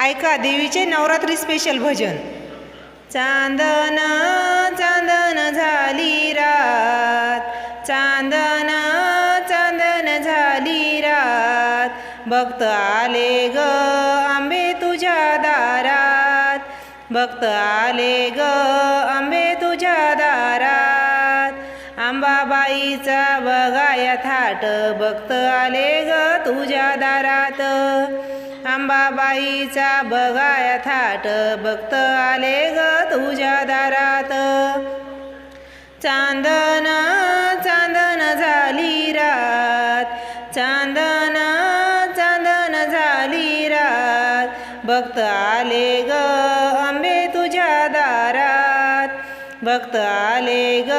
ऐका देवीचे नवरात्री स्पेशल भजन. चांदन चांदन झाली रात. चांदन चांदन झाली रात. भक्त आले ग आंबे तुझ्या दारात. भक्त आले ग आंबे तुझ्या दारात. अंबाबाईचा बघाया थाट भक्त आले ग तुझ्या दारात. अंबाबाईचा बघाया थाट भक्त आले ग तुझ्या दारात. चांदन चांदन झाली रात. चांदन चांदन झाली रात. भक्त आले ग भक्त आले ग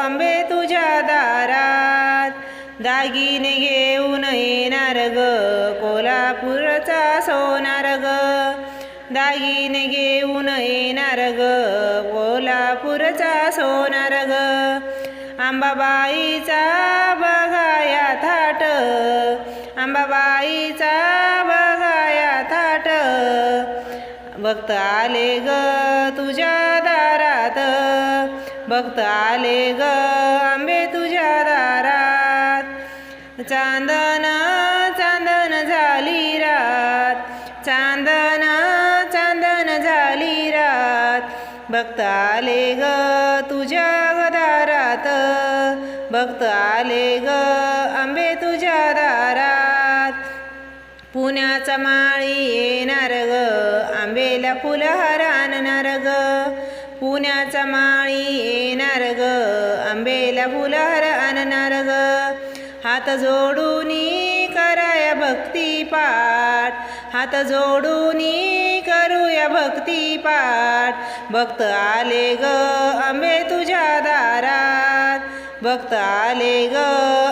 आंबे तुझ्या दारात. दागिने घेऊन येणार ग कोल्हापूरचा सोनार ग. दागिने घेऊन येणार ग कोल्हापूरचा सोनार ग. आंबाबाईचा बघाया थाट. आंबाबाईचा भक्त आले ग तुझ्या दारात. भक्त आले ग आंबे तुझ्या दारात. चांदन चांदन झाली रात. चांदन चांदन झाली रात. भक्त आले ग तुझ्या दारात. भक्त आले ग आंबे तुझ्या दारात. पुण्याचा माळी येणार ग आंबेला फुलहार आणणार ग पुण्याचा माळी येणार ग आंबेला फुलहार आणणार ग हात जोडून कराया भक्ती पाठ हात जोडून करूया भक्ती पाठ. भक्त आले ग आंबे तुझ्या दारात भक्त आले ग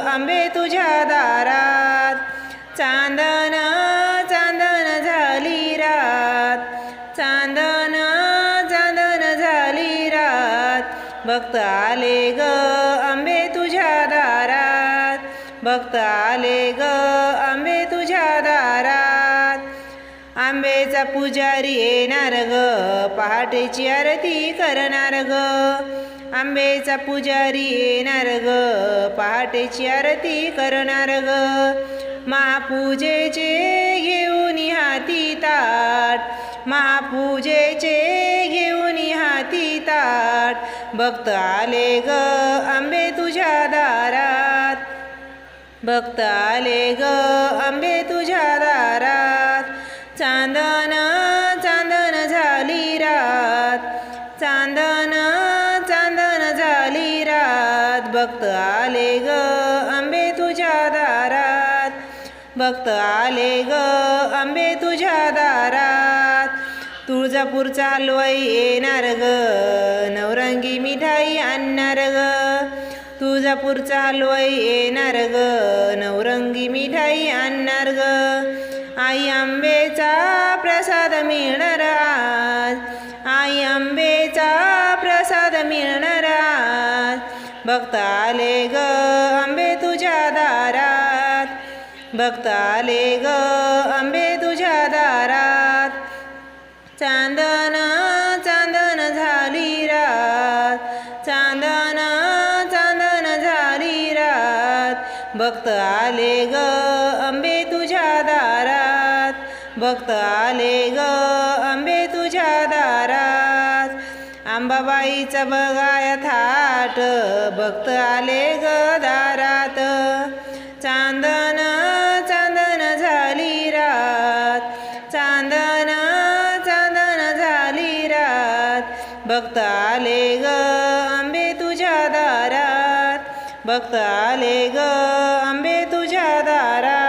आंबे तुझ्या दारात. चांद भक्त आले ग आंबे तुझ्या दारात. भक्त आले ग आंबे तुझ्या दारात. आंबेचा पुजारी येणार ग पहाटेची आरती करणार ग. आंबेचा पुजारी येणार ग पहाटेची आरती करणार ग. महापूजेचे घेऊन हाती ताट. महापूजेचे हाती ताट भक्त आले ग आंबे तुझ्या दारात. भक्त आले ग आंबे तुझ्या दारात. चांदन चांदन झाली रात. चांदन चांदन झाली रात. भक्त आले ग आंबे तुझ्या दारात. भक्त आले ग आंबे तुझ्या दारात. तुळजापूरचा चालवाई येणार ग. नवरंगी मिठाई आणणार ग. तुळजापूरचा चालवाई येणार ग. नवरंगी मिठाई आणणार ग. आई आंबेचा प्रसाद मिळणार आज. आई आंबेचा प्रसाद मिळणार आज. भक्त आले ग आंबे तुझ्या दारात. भक्त आले ग आंबे तुझ्या दारात. चांदन चांदन झाली रात. चांदन चांदन झाली रात. भक्त आले ग आंबे तुझ्या दारात. भक्त आले ग आंबे तुझ्या दारात. आंबाबाईचा बघाया थाट. भक्त आले ग दारात. चांदन भक्त आले ग आंबे तुझ्या दारात. भक्त आले ग आंबे तुझ्या दारात.